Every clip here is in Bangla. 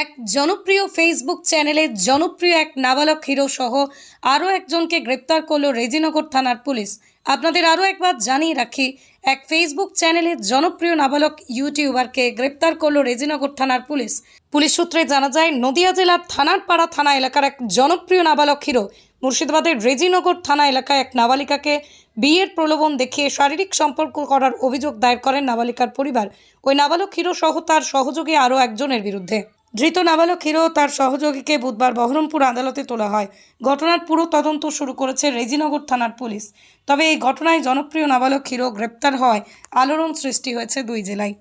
এক জনপ্রিয় ফেসবুক চ্যানেলে জনপ্রিয় এক নাবালক হিরো সহ আরও একজনকে গ্রেপ্তার করল রেজিনগর থানার পুলিশ। আপনাদের আরও একবার জানিয়ে রাখি, এক ফেসবুক চ্যানেলে জনপ্রিয় নাবালক ইউটিউবারকে গ্রেপ্তার করল রেজিনগর থানার পুলিশ। পুলিশ সূত্রে জানা যায়, নদিয়া জেলার থানার পাড়া থানা এলাকার এক জনপ্রিয় নাবালক হিরো মুর্শিদাবাদের রেজিনগর থানা এলাকায় এক নাবালিকাকে বিয়ের প্রলোভন দেখিয়ে শারীরিক সম্পর্ক করার অভিযোগ দায়ের করেন নাবালিকার পরিবার। ওই নাবালক হিরো সহ তার সহযোগী আরও একজনের বিরুদ্ধে। ধৃত নাবালক হিরো তার সহযোগীকে বুধবার বহরমপুর আদালতে তোলা হয়। ঘটনার পুরো তদন্ত শুরু করেছে রেজিনগর থানার পুলিশ। তবে এই ঘটনায় জনপ্রিয় নাবালক হিরো গ্রেপ্তার হওয়ায় আলোড়ন সৃষ্টি হয়েছে দুই জেলায়।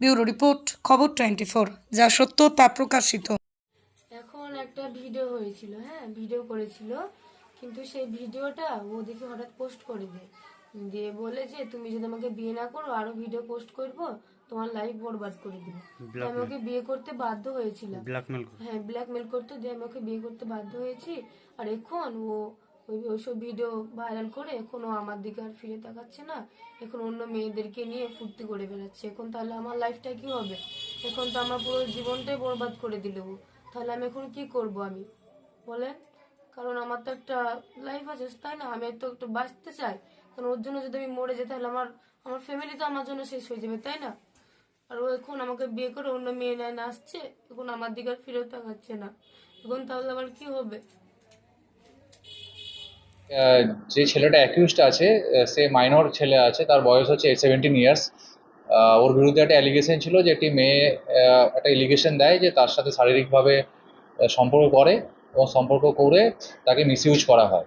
ব্যুরো রিপোর্ট, খবর টোয়েন্টি যা সত্য তা প্রকাশিত। এখন একটা ভিডিও হয়েছিল হ্যাঁ ভিডিও করেছিল। কিন্তু সেই ভিডিওটা ও দেখে হঠাৎ পোস্ট করে দেয়। দিয়ে বলে যে তুমি যদি আমাকে বিয়ে না করো আরও ভিডিও পোস্ট করব তোমার লাইফ বরবাদ করে দিব। আমি ওকে বিয়ে করতে বাধ্য হয়েছিলাম। ব্ল্যাকমেল হ্যাঁ ব্ল্যাকমেল করতে দিয়ে আমি ওকে বিয়ে করতে বাধ্য হয়েছি। আর এখন ও ওই ওইসব ভিডিও ভাইরাল করে এখন ও আমার দিকে আর ফিরে তাকাচ্ছে না। এখন অন্য মেয়েদেরকে নিয়ে ফুর্তি করে বেড়াচ্ছে। এখন তাহলে আমার লাইফটা কি হবে? এখন তো আমার পুরো জীবনটাই বরবাদ করে দিল ও। তাহলে আমি এখন কি করব আমি? বলেন। কারণ আমার তো একটা লাইফ আছে তাই না? আমি তো একটু বাঁচতে চাই। কারণ ওর জন্য যদি আমি মরে যাই, তাহলে আমার আমার ফ্যামিলি তো আমার জন্য শেষ হয়ে যাবে, তাই না? আর ও এখন আমাকে বিয়ে করে অন্য মেয়ে নেয় না আসছে, এখন আমার দিকে আর ফিরেও তাকাচ্ছে না। এখন তাহলে আবার কি হবে? যে ছেলেটা অ্যাকিউজড আছে সে মাইনর ছেলে আছে, তার বয়স হচ্ছে সেভেন্টিন ইয়ার্স ওর বিরুদ্ধে একটা অ্যালিগেশন ছিল যে একটি মেয়ে একটা এলিগেশন দেয় যে তার সাথে শারীরিকভাবে সম্পর্ক করে এবং সম্পর্ক করে তাকে মিসইউজ করা হয়।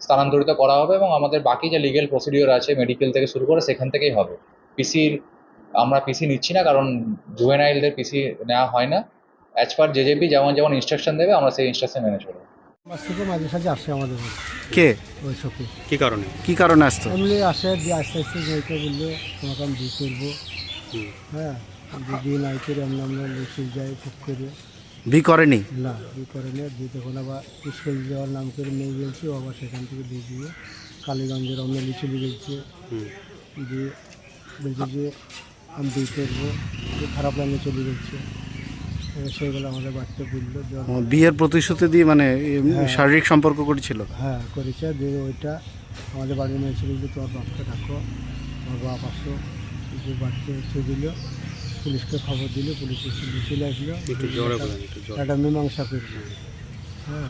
স্থানান্তরিত করা হবে এবং আমাদের বাকি যে লিগেল প্রসিডিওর আছে মেডিকেল থেকে শুরু করে সেখান থেকেই হবে। পিসির আমরা পিসি নিচ্ছি না কারণ জুভেনাইলদের পিসি নেওয়া হয় না। অ্যাজ পার জেজেবি যেমন যেমন ইনস্ট্রাকশন দেবে আমরা সেই ইনস্ট্রাকশন মেনে চলবো। বাস থেকে মাঝে সাঝে আসে আমাদের। কে? ওই সখী। কি কারণে? কি কারণে আসতো এমনি আসে আস্তে আস্তে বলল তোমাকে আমি বিয়ে করব হ্যাঁ করে আমরা যাই ঠিক করে। বি করেনি? না বিয়ে করে না দিয়ে তখন আবার স্কুল যাওয়ার নাম করে নিয়ে গেছি আবার সেখান থেকে দিয়ে দিয়ে কালীগঞ্জের আমরা লিচু গেছে। দিয়ে বলছে যে আমি বিয়ে করব। খারাপ লাইনে চলে গেছে সেগুলো আমাদের বাড়িতে বলল বিয়ের প্রতিশ্রুতি দিয়ে মানে হ্যাঁ। শারীরিক সম্পর্ক করেছিল? হ্যাঁ করেছে। দিয়ে ওইটা আমাদের বাড়ির মেয়ে ছিল যে তোমার বাপকে ডাকো তোমার বাপ আসো। যে বাড়িতে এসে দিল। পুলিশকে খবর দিল পুলিশ এসে চলে আসলো। একটু মীমাংসা করব হ্যাঁ।